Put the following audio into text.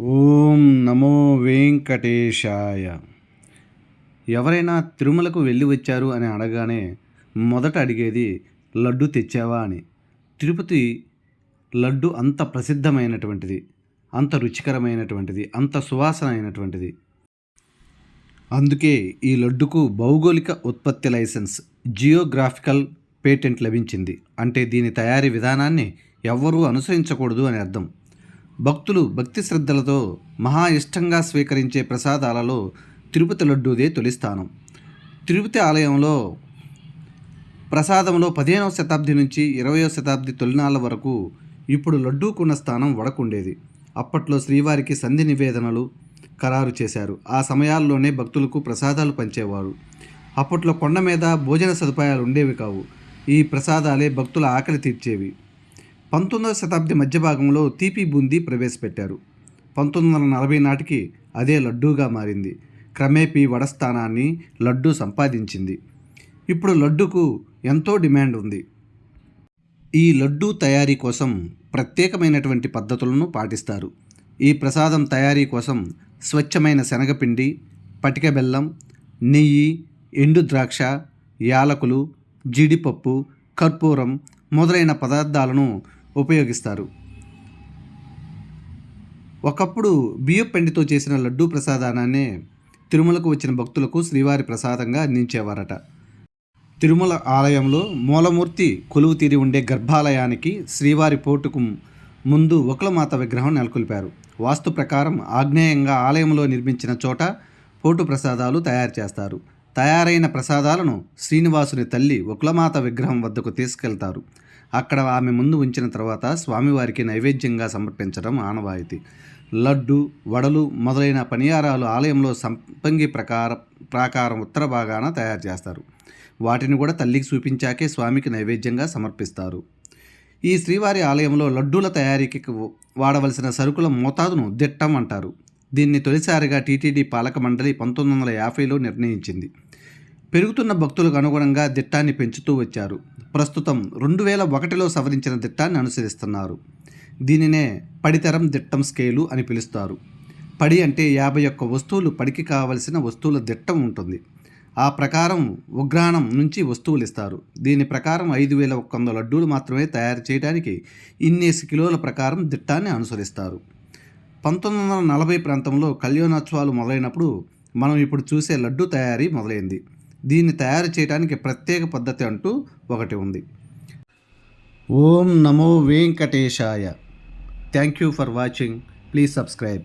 ఓం నమో వెంకటేశాయ. ఎవరైనా తిరుమలకు వెళ్ళి వచ్చారు అని అడగానే మొదట అడిగేది లడ్డు తెచ్చావా? అని. తిరుపతి లడ్డు అంత ప్రసిద్ధమైనటువంటిది అంత రుచికరమైనటువంటిది అంత సువాసన అయినటువంటిది అందుకే ఈ లడ్డుకు భౌగోళిక ఉత్పత్తి లైసెన్స్ జియోగ్రాఫికల్ పేటెంట్ లభించింది. అంటే దీని తయారీ విధానాన్ని ఎవ్వరూ అనుసరించకూడదు అని అర్థం. భక్తులు భక్తి శ్రద్ధలతో మహా ఇష్టంగా స్వీకరించే ప్రసాదాలలో తిరుపతి లడ్డూదే తొలి స్థానం. తిరుపతి ఆలయంలో ప్రసాదంలో పదిహేనవ శతాబ్ది నుంచి ఇరవయో శతాబ్ది తొలినాళ్ళ వరకు ఇప్పుడు లడ్డూకున్న స్థానం వడకుండేది. అప్పట్లో శ్రీవారికి సంధి నివేదనలు ఖరారు చేశారు. ఆ సమయాల్లోనే భక్తులకు ప్రసాదాలు పంచేవారు. అప్పట్లో కొండ మీద భోజన సదుపాయాలు ఉండేవి కావు. ఈ ప్రసాదాలే భక్తుల ఆకలి తీర్చేవి. పంతొమ్మిదవ శతాబ్ది మధ్య భాగంలో తీపి బూందీ ప్రవేశపెట్టారు. పంతొమ్మిది వందల నలభై నాటికి అదే లడ్డూగా మారింది. క్రమేపీ వడస్థానాన్ని లడ్డూ సంపాదించింది. ఇప్పుడు లడ్డూకు ఎంతో డిమాండ్ ఉంది. ఈ లడ్డూ తయారీ కోసం ప్రత్యేకమైనటువంటి పద్ధతులను పాటిస్తారు. ఈ ప్రసాదం తయారీ కోసం స్వచ్ఛమైన శనగపిండి పటిక బెల్లం నెయ్యి ఎండు ద్రాక్ష యాలకులు జీడిపప్పు కర్పూరం మొదలైన పదార్థాలను ఉపయోగిస్తారు. ఒకప్పుడు బియ్యం పిండితో చేసిన లడ్డూ ప్రసాదానాన్నే తిరుమలకు వచ్చిన భక్తులకు శ్రీవారి ప్రసాదంగా అందించేవారట. తిరుమల ఆలయంలో మూలమూర్తి కొలువు తీరి ఉండే గర్భాలయానికి శ్రీవారి పోటుకు ముందు ఒకలమాత విగ్రహం నెలకొల్పారు. వాస్తు ప్రకారం ఆగ్నేయంగా ఆలయంలో నిర్మించిన చోట పోటు ప్రసాదాలు తయారు చేస్తారు. తయారైన ప్రసాదాలను శ్రీనివాసుని తల్లి ఒకలమాత విగ్రహం వద్దకు తీసుకెళ్తారు. అక్కడ ఆమె ముందు ఉంచిన తర్వాత స్వామివారికి నైవేద్యంగా సమర్పించడం ఆనవాయితీ. లడ్డు వడలు మొదలైన పనియారాలు ఆలయంలో సంపంగి ప్రకార ప్రాకారం ఉత్తర భాగాన తయారు చేస్తారు. వాటిని కూడా తల్లికి చూపించాకే స్వామికి నైవేద్యంగా సమర్పిస్తారు. ఈ శ్రీవారి ఆలయంలో లడ్డూల తయారీకి వాడవలసిన సరుకుల మోతాదును దిట్టం అంటారు. దీన్ని తొలిసారిగా టీటీడీ పాలక మండలి పంతొమ్మిది వందల యాభైలో నిర్ణయించింది. పెరుగుతున్న భక్తులకు అనుగుణంగా దిట్టాన్ని పెంచుతూ వచ్చారు. ప్రస్తుతం రెండు వేల ఒకటిలో సవరించిన దిట్టాన్ని అనుసరిస్తున్నారు. దీనినే పడితరం దిట్టం స్కేలు అని పిలుస్తారు. పడి అంటే యాభై ఒక్క వస్తువులు పడికి కావలసిన వస్తువుల దిట్టం ఉంటుంది. ఆ ప్రకారం ఉగ్రాణం నుంచి వస్తువులు ఇస్తారు. దీని ప్రకారం ఐదు వేల ఒక్క వంద లడ్డూలు మాత్రమే తయారు చేయడానికి ఇన్నేసి కిలోల ప్రకారం దిట్టాన్ని అనుసరిస్తారు. పంతొమ్మిది వందల నలభై ప్రాంతంలో కళ్యాణోత్సవాలు మొదలైనప్పుడు మనం ఇప్పుడు చూసే లడ్డు తయారీ మొదలైంది. దీన్ని తయారు చేయడానికి ప్రత్యేక పద్ధతి అంటూ ఒకటి ఉంది. ఓం నమో వెంకటేశాయ. Thank you for watching please subscribe